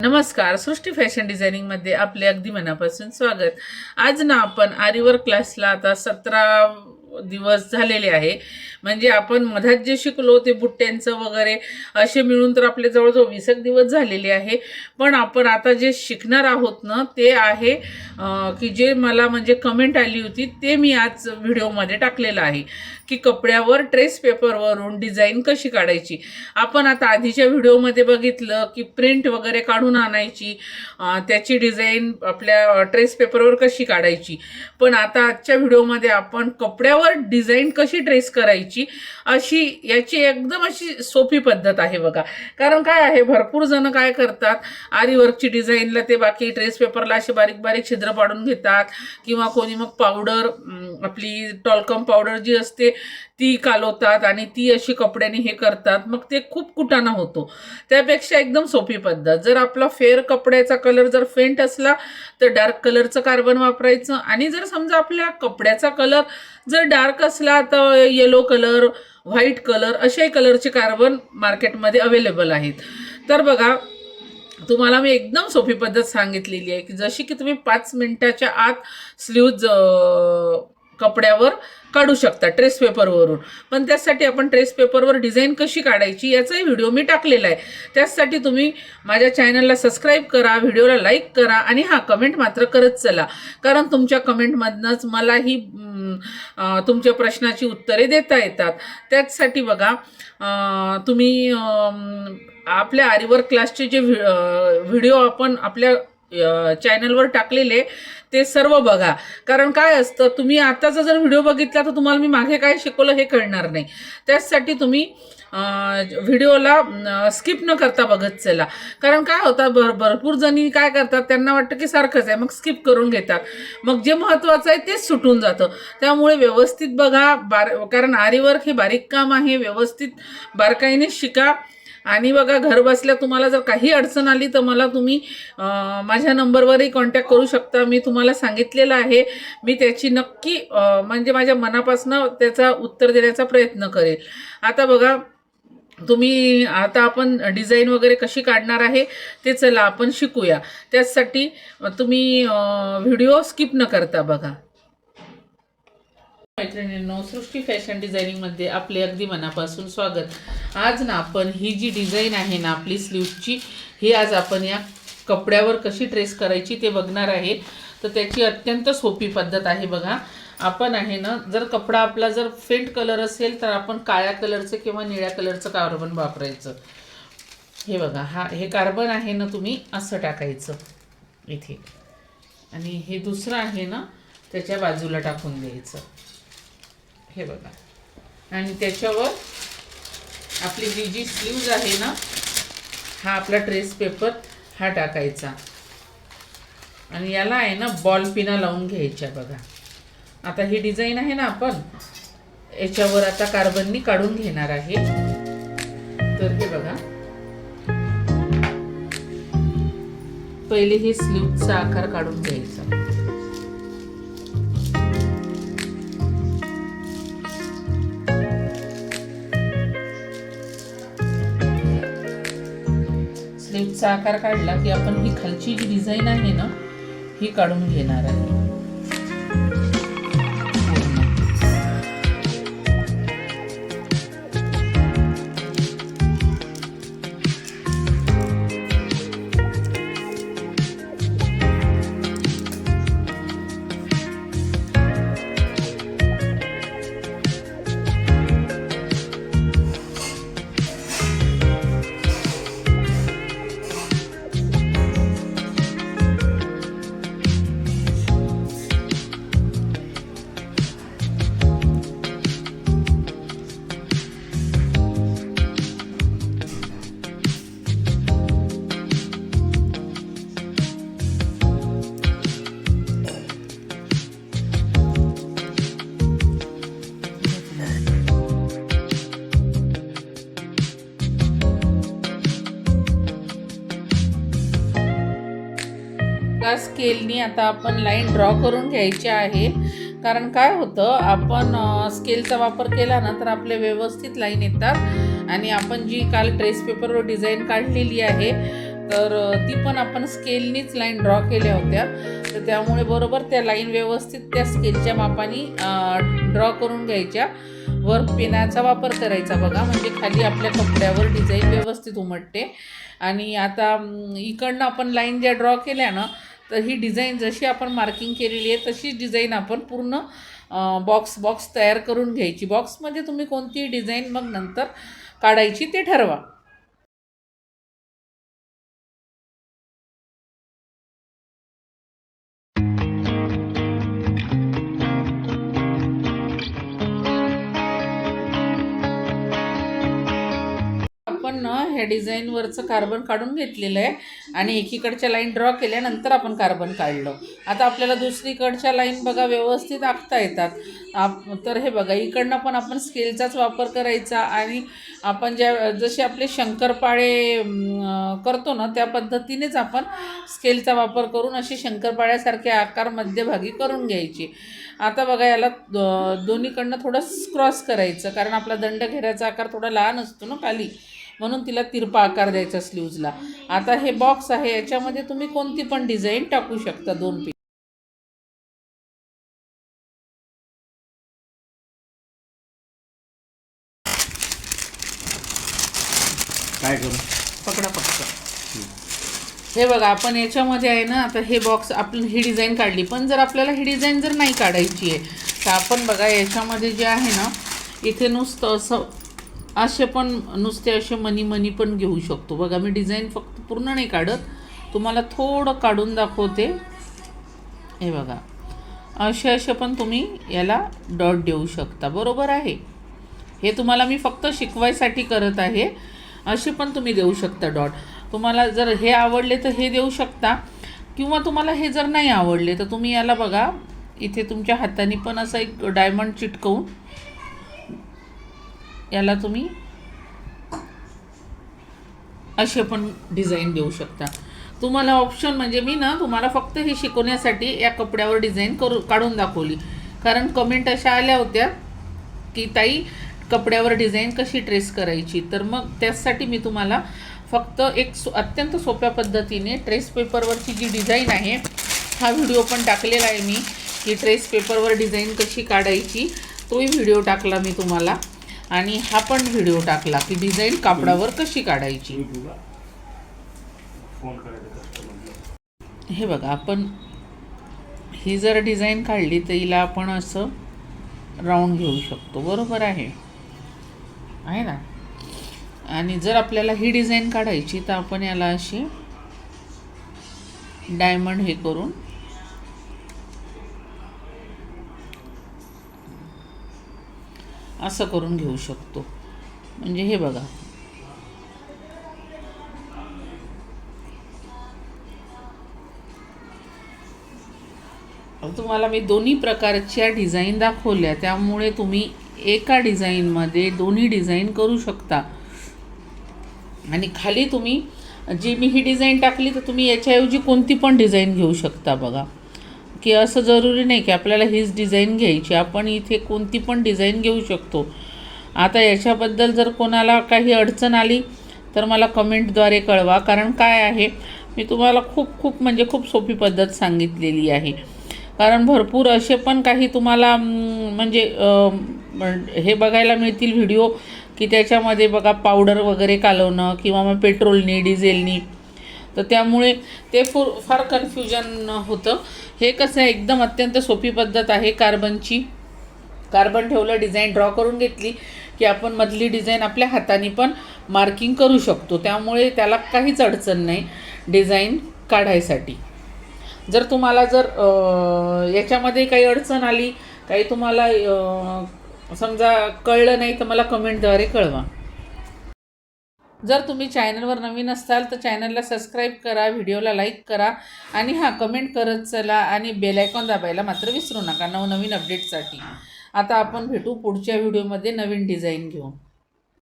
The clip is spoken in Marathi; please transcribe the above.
नमस्कार सृष्टी फॅशन डिझायनिंगमध्ये आपले अगदी मनापासून स्वागत. आज ना आपण आरीवर क्लासला आता सतरा दिवस झालेले आहे. म्हणजे आपण मधात जे शिकलो ते बुट्ट्यांचं वगैरे असे मिळून तर आपले जवळजवळ वीस एक दिवस झालेले आहे. पण आपण आता जे शिकणार आहोत ना ते आहे की जे मला म्हणजे कमेंट आली होती ते मी आज व्हिडिओमध्ये टाकलेलं आहे. की कपड्यावर ट्रेस पेपरवरून डिझाईन कशी काढायची? आपण आता आधीच्या व्हिडिओमध्ये बघितलं की प्रिंट वगैरे काढून आणायची त्याची डिझाईन आपल्या ट्रेस पेपरवर कशी काढायची? पण आता आजच्या व्हिडिओमध्ये आपण कपड्यावर डिझाईन कशी ट्रेस करायची? अशी याची एकदम अशी सोपी पद्धत आहे बघा. कारण काय आहे भरपूर जण काय करतात आरीवर्कची डिझाईनला ते बाकी ट्रेस पेपरला असे बारीक बारीक छिद्र पाडून घेतात किंवा कोणी मग पावडर आपली टॉलकम पावडर जी असते ती कालवतात आणि ती अशी कपड्याने हे करतात. मग ते खूप कुटाणा होतो. त्यापेक्षा एकदम सोपी पद्धत. जर आपला फेअर कपड्याचा कलर जर फेंट असला तर डार्क कलरचं कार्बन वापरायचं आणि जर समजा आपल्या कपड्याचा कलर जर डार्क असला तर येलो कलर व्हाईट कलर अशाही कलरचे कार्बन मार्केटमध्ये अवेलेबल आहेत. तर बघा तुम्हाला मी एकदम सोपी पद्धत सांगितलेली आहे की जशी की तुम्ही पाच मिनटाच्या आत स्लीव्ज कपड्यावर काढू शकता ट्रेस पेपरवरून पण त्यासाठी आपण ट्रेस पेपरवर डिझाईन कशी काढायची याचाही व्हिडिओ मी टाकलेला आहे. त्याचसाठी तुम्ही माझ्या चॅनलला सबस्क्राईब करा व्हिडिओला लाईक करा आणि हां कमेंट मात्र करत चला. कारण तुमच्या कमेंटमधनंच मलाही ही तुमच्या प्रश्नाची उत्तरे देता येतात. त्याचसाठी बघा तुम्ही आपल्या आरीवर क्लासचे जे व्हि- व्हिडिओ आपण आपल्या चॅनलवर टाकलेले ते सर्व बघा. कारण काय असतं तुम्ही आताचा जर व्हिडिओ बघितला तर तुम्हाला मी मागे काय शिकवलं हे कळणार नाही. त्याचसाठी तुम्ही व्हिडिओला स्किप न करता बघत चला. कारण काय होतं भर भरपूर जणी काय करतात त्यांना वाटतं की सारखंच आहे मग स्किप करून घेतात. मग जे महत्त्वाचं आहे तेच सुटून जातं. त्यामुळे व्यवस्थित बघा बार कारण आरीवर्क हे बारीक काम आहे व्यवस्थित बारकाईने शिका. आणि बघा घर बसल्या तुम्हाला जर काही अडचण आली तर मला तुम्ही माझ्या नंबरवरही कॉन्टॅक्ट करू शकता. मी तुम्हाला सांगितलेलं आहे. मी त्याची नक्की म्हणजे माझ्या मनापासून त्याचा उत्तर देण्याचा प्रयत्न करेल. आता बघा तुम्ही आता आपण डिझाईन वगैरे कशी काढणार आहे ते चला आपण शिकूया. त्याचसाठी तुम्ही व्हिडिओ स्किप न करता बघा. मैत्रिणींनो सृष्टी फॅशन डिझायनिंगमध्ये आपले अगदी मनापासून स्वागत. आज ना आपण ही जी डिझाईन आहे ना आपली स्लीवची ही आज आपण या कपड्यावर कशी ट्रेस करायची ते बघणार आहे. तर त्याची अत्यंत सोपी पद्धत आहे बघा. आपण आहे ना जर कपडा आपला जर फेंट कलर असेल तर आपण काळ्या कलरचं किंवा निळ्या कलरचं कार्बन वापरायचं. हे बघा हा हे कार्बन आहे ना तुम्ही असं टाकायचं इथे. आणि हे दुसरं आहे ना त्याच्या बाजूला टाकून द्यायचं. हे बघा. आणि त्याच्यावर आपली जी जी स्लीव्ज आहे ना हा आपला ट्रेस पेपर हा टाकायचा. आणि याला आहे ना बॉल पिना लावून घ्यायच्या बघा. आता ही डिझाईन आहे ना आपण याच्यावर आता कार्बननी काढून घेणार आहे. तर हे बघा. पहिले हे स्लीवचा आकार काढून घ्यायचा. स्लीवचा आकार काढला की आपण ही खालची जी डिझाईन आहे ना ही काढून घेणार आहे. स्केलनी आता आपण लाईन ड्रॉ करून घ्यायची आहे. कारण काय होतं आपण स्केलचा वापर केला ना तर आपले व्यवस्थित लाईन येतात. आणि आपण जी काल ट्रेस पेपरवर डिझाईन काढलेली आहे तर ती पण आपण स्केलनीच लाईन ड्रॉ केल्या होत्या. तर त्यामुळे बरोबर त्या लाईन व्यवस्थित त्या स्केलच्या मापाने ड्रॉ करून घ्यायच्या. वर पेनाचा वापर करायचा बघा म्हणजे खाली आपल्या कपड्यावर डिझाईन व्यवस्थित उमटते. आणि आता इकडनं आपण लाईन ज्या ड्रॉ केल्या ना तर ही डिझाईन जशी आपण मार्किंग केलेली आहे तशीच डिझाईन आपण पूर्ण बॉक्स बॉक्स तयार करून घ्यायची. बॉक्समध्ये तुम्ही कोणतीही डिझाईन मग नंतर काढायची ते ठरवा. आपण ह्या डिझाईनवरचं कार्बन काढून घेतलेलं आहे आणि एकीकडच्या लाईन ड्रॉ केल्यानंतर आपण कार्बन काढलं. आता आपल्याला दुसरीकडच्या लाईन बघा व्यवस्थित आखता येतात. आप तर हे बघा इकडनं पण आपण स्केलचाच वापर करायचा आणि आपण ज्या जसे आपले शंकरपाळे करतो ना त्या पद्धतीनेच आपण स्केलचा वापर करून असे शंकरपाळ्यासारखे आकार मध्यभागी करून घ्यायचे. आता बघा याला दोन्हीकडनं थोडं क्रॉस करायचं कारण आपला दंड घेऱ्याचा आकार थोडा लहान असतो ना खाली. म्हणून तिला तिरपा आकार द्यायचा स्लीव्जला. आता हे बॉक्स आहे याच्यामध्ये तुम्ही कोणती पण डिझाईन टाकू शकता दोन पी काय करू? पकडा पक्क हे बघा आपण याच्यामध्ये आहे ना आता हे बॉक्स आपण ही डिझाईन काढली. पण जर आपल्याला ही डिझाईन जर नाही काढायची आहे तर आपण बघा याच्यामध्ये जे आहे ना इथे नुसतं असं असे पण नुसते असे मनी मनी पण घेऊ शकतो. बघा मी डिझाईन फक्त पूर्ण नाही काढत. तुम्हाला थोडं काढून दाखवते. हे बघा. असे असे पण तुम्ही याला डॉट देऊ शकता. बरोबर आहे. हे तुम्हाला मी फक्त शिकवायसाठी करत आहे. असे पण तुम्ही देऊ शकता डॉट. तुम्हाला जर हे आवडले तर हे देऊ शकता. किंवा तुम्हाला हे जर नाही आवडले तर तुम्ही याला बघा. इथे तुमच्या हाताने पण असं एक डायमंड चिटकवून याला तुम्ही असे पण डिझाईन देऊ शकता. तुम्हाला ऑप्शन म्हणजे मी ना तुम्हाला फक्त हे शिकवण्यासाठी या कपड्यावर डिझाईन करू काढून दाखवली. कारण कमेंट अशा आल्या होत्या की ताई कपड्यावर डिझाईन कशी ट्रेस करायची? तर मग त्यासाठी मी तुम्हाला फक्त एक सो अत्यंत सोप्या पद्धतीने ट्रेस पेपरवरची जी डिझाईन आहे हा व्हिडिओ पण टाकलेला आहे मी की ट्रेस पेपरवर डिझाईन कशी काढायची तोही व्हिडिओ टाकला मी तुम्हाला. आणि हा पण व्हिडिओ टाकला की डिझाईन कापडावर कशी काढायची? हे बघा आपण ही जर डिझाईन काढली तर हिला आपण असं राऊंड घेऊ शकतो. बरोबर आहे. आहे ना? आणि जर आपल्याला ही डिझाईन काढायची तर आपण याला अशी डायमंड हे करून असं करून घेऊ शकतो. म्हणजे हे बघा. तुम्हाला मी दोन्ही प्रकारच्या डिझाईन दाखवल्या त्यामुळे तुम्ही एका डिझाईनमध्ये दोन्ही डिझाईन करू शकता. आणि खाली तुम्ही जी मी ही डिझाईन टाकली तर तुम्ही याच्याऐवजी कोणती पण डिझाईन घेऊ शकता बघा. की असं जरुरी नाही की आपल्याला हीच डिझाईन घ्यायची. आपण इथे कोणती पण डिझाईन घेऊ शकतो. आता याच्याबद्दल जर कोणाला काही अडचण आली तर मला कमेंटद्वारे कळवा. कारण काय आहे मी तुम्हाला खूप खूप म्हणजे खूप सोपी पद्धत सांगितलेली आहे. कारण भरपूर असे पण काही तुम्हाला म्हणजे हे बघायला मिळतील व्हिडिओ की त्याच्यामध्ये बघा पावडर वगैरे कालवणं किंवा मग पेट्रोलनी डिझेलनी तर त्यामुळे ते फुर फार कन्फ्युजन होतं. हे कसं आहे एकदम अत्यंत सोपी पद्धत आहे कार्बनची कार्बन ठेवलं डिझाईन ड्रॉ करून घेतली की आपण मधली डिझाईन आपल्या हाताने पण मार्किंग करू शकतो. त्यामुळे त्याला काहीच अडचण नाही डिझाईन काढायसाठी. जर तुम्हाला जर याच्यामध्ये काही अडचण आली काही तुम्हाला समजा कळलं नाही तर मला कमेंटद्वारे कळवा. जर तुम्ही चॅनलवर नवीन असाल तर चॅनलला सबस्क्राईब करा व्हिडिओला लाईक करा आणि हां कमेंट करत चला आणि बेलायकॉन दाबायला मात्र विसरू नका नवनवीन अपडेटसाठी आता आपण भेटू पुढच्या व्हिडिओमध्ये नवीन डिझाईन घेऊन.